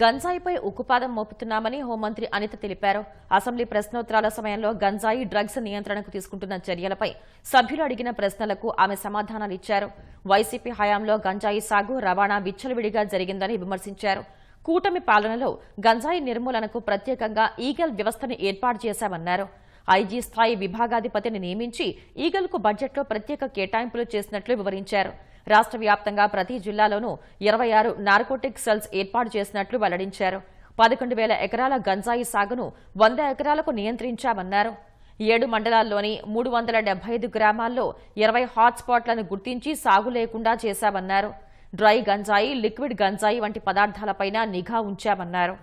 గంజాయిపై ఉక్కుపాదం మోపుతున్నామని హోంమంత్రి అనిత తెలిపారు. అసెంబ్లీ ప్రశ్నోత్తరాల సమయంలో గంజాయి డ్రగ్స్ నియంత్రణకు తీసుకుంటున్న చర్యలపై సభ్యులు అడిగిన ప్రశ్నలకు ఆమె సమాధానాలిచ్చారు వైసీపీ హయాంలో గంజాయి సాగు రవాణా విచ్చలవిడిగా జరిగిందని విమర్శించారు. కూటమి పాలనలో గంజాయి నిర్మూలనకు ప్రత్యేకంగా ఈగల్ వ్యవస్థను ఏర్పాటు చేశామన్నారు. ఐజీ స్థాయి విభాగాధిపతిని నియమించి ఈగల్కు బడ్జెట్లో ప్రత్యేక కేటాయింపులు చేసినట్లు వివరించారు. రాష్ట్ర వ్యాప్తంగా ప్రతి జిల్లాలోనూ ఇరవై ఆరు నార్కోటిక్ సెల్స్ ఏర్పాటు చేసినట్లు వెల్లడించారు. పదకొండు వేల ఎకరాల గంజాయి సాగును వంద ఎకరాలకు నియంత్రించామన్నారు. ఏడు మండలాల్లోని మూడు వందల డెబ్బై ఐదు గ్రామాల్లో ఇరవై హాట్స్పాట్లను గుర్తించి సాగు లేకుండా చేశామన్నారు. డ్రై గంజాయి లిక్విడ్ గంజాయి వంటి పదార్థాలపైన నిఘా ఉంచామన్నారు.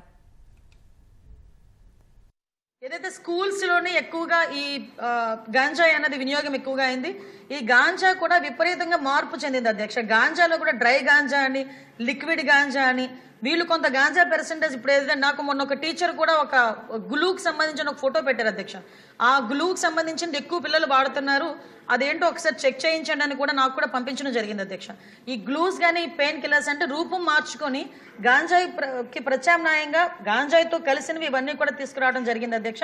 ఏదైతే స్కూల్స్లోనే ఎక్కువగా ఈ ఆ, గాంజాయి అన్నది వినియోగం ఎక్కువగా అయింది ఈ గాంజా కూడా విపరీతంగా మార్పు చెందింది అధ్యక్ష. గాంజాలో కూడా డ్రై గాంజా అని లిక్విడ్ గాంజా అని వీళ్ళు కొంత గాంజా పెర్సెంటేజ్ ఇప్పుడు ఏదైతే నాకు మొన్న ఒక టీచర్ కూడా ఒక గ్లూకి సంబంధించిన ఒక ఫోటో పెట్టారు అధ్యక్ష. ఆ గ్లూకి సంబంధించింది ఎక్కువ పిల్లలు వాడుతున్నారు. అదేంటో ఒకసారి చెక్ చేయించండి అని కూడా నాకు కూడా పంపించడం జరిగింది అధ్యక్ష. ఈ గ్లూస్ కానీ పెయిన్ కిల్లర్స్ అంటే రూపం మార్చుకొని గాంజాయి కి ప్రత్యామ్నాయంగా గాంజాయితో కలిసినవి ఇవన్నీ కూడా తీసుకురావడం జరిగింది అధ్యక్ష.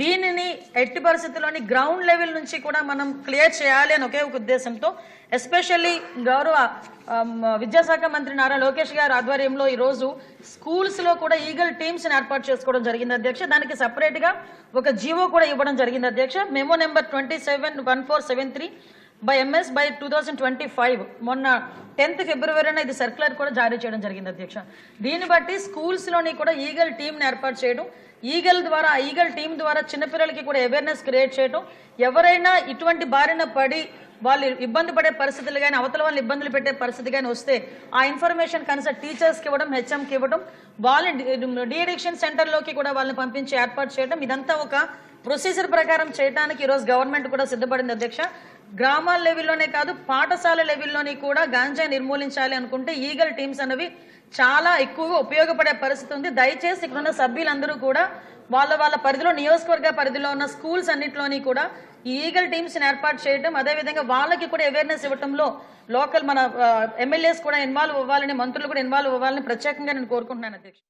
దీనిని ఎట్టి పరిస్థితుల్లోని గ్రౌండ్ లెవెల్ నుంచి కూడా మనం క్లియర్ చేయాలి అని ఒకే ఒక ఉద్దేశంతో ఎస్పెషల్లీ గౌరవ విద్యాశాఖ మంత్రి నారా లోకేష్ గారి ఆధ్వర్యంలో ఈ రోజు స్కూల్స్లో కూడా ఈగల్ టీమ్స్ ఏర్పాటు చేసుకోవడం జరిగింది అధ్యక్ష. దానికి సపరేట్గా ఒక జీవో కూడా ఇవ్వడం జరిగింది అధ్యక్ష. Memo number twenty seven one four seven three by MS by two thousand twenty five. మొన్న టెన్త్ ఫిబ్రవరిన ఇది సర్క్యులర్ కూడా జారీ చేయడం జరిగింది అధ్యక్ష. దీన్ని బట్టి స్కూల్స్లోని కూడా ఈగల్ టీంని ఏర్పాటు చేయడం ఈగల్ ద్వారా ఈగల్ టీం ద్వారా చిన్నపిల్లలకి కూడా అవేర్నెస్ క్రియేట్ చేయడం ఎవరైనా ఇటువంటి బారిన పడి వాళ్ళు ఇబ్బంది పడే పరిస్థితులు కానీ అవతల వాళ్ళు ఇబ్బందులు పెట్టే పరిస్థితి కానీ వస్తే ఆ ఇన్ఫర్మేషన్ కనీసం టీచర్స్కి ఇవ్వడం హెచ్ఎంకి ఇవ్వడం వాళ్ళని డిఎడిక్షన్ సెంటర్లోకి కూడా వాళ్ళని పంపించి ఏర్పాటు చేయడం ఇదంతా ఒక ప్రొసీజర్ ప్రకారం చేయడానికి ఈరోజు గవర్నమెంట్ కూడా సిద్ధపడింది అధ్యక్ష. గ్రామాల లెవెల్లోనే కాదు పాఠశాల లెవెల్లోని కూడా గాంజా నిర్మూలించాలి అనుకుంటే ఈగల్ టీమ్స్ అనేవి చాలా ఎక్కువగా ఉపయోగపడే పరిస్థితి ఉంది. దయచేసి ఇక్కడ ఉన్న సభ్యులందరూ కూడా వాళ్ళ వాళ్ళ పరిధిలో నియోజకవర్గ పరిధిలో ఉన్న స్కూల్స్ అన్నింటిలోని కూడా ఈ ఈగల్ టీమ్స్ ఏర్పాటు చేయడం అదేవిధంగా వాళ్ళకి కూడా అవేర్నెస్ ఇవ్వడంలో లోకల్ మన ఎమ్మెల్యేస్ కూడా ఇన్వాల్వ్ అవ్వాలని మంత్రులు కూడా ఇన్వాల్వ్ అవ్వాలని ప్రత్యేకంగా నేను కోరుకుంటున్నాను అధ్యక్ష.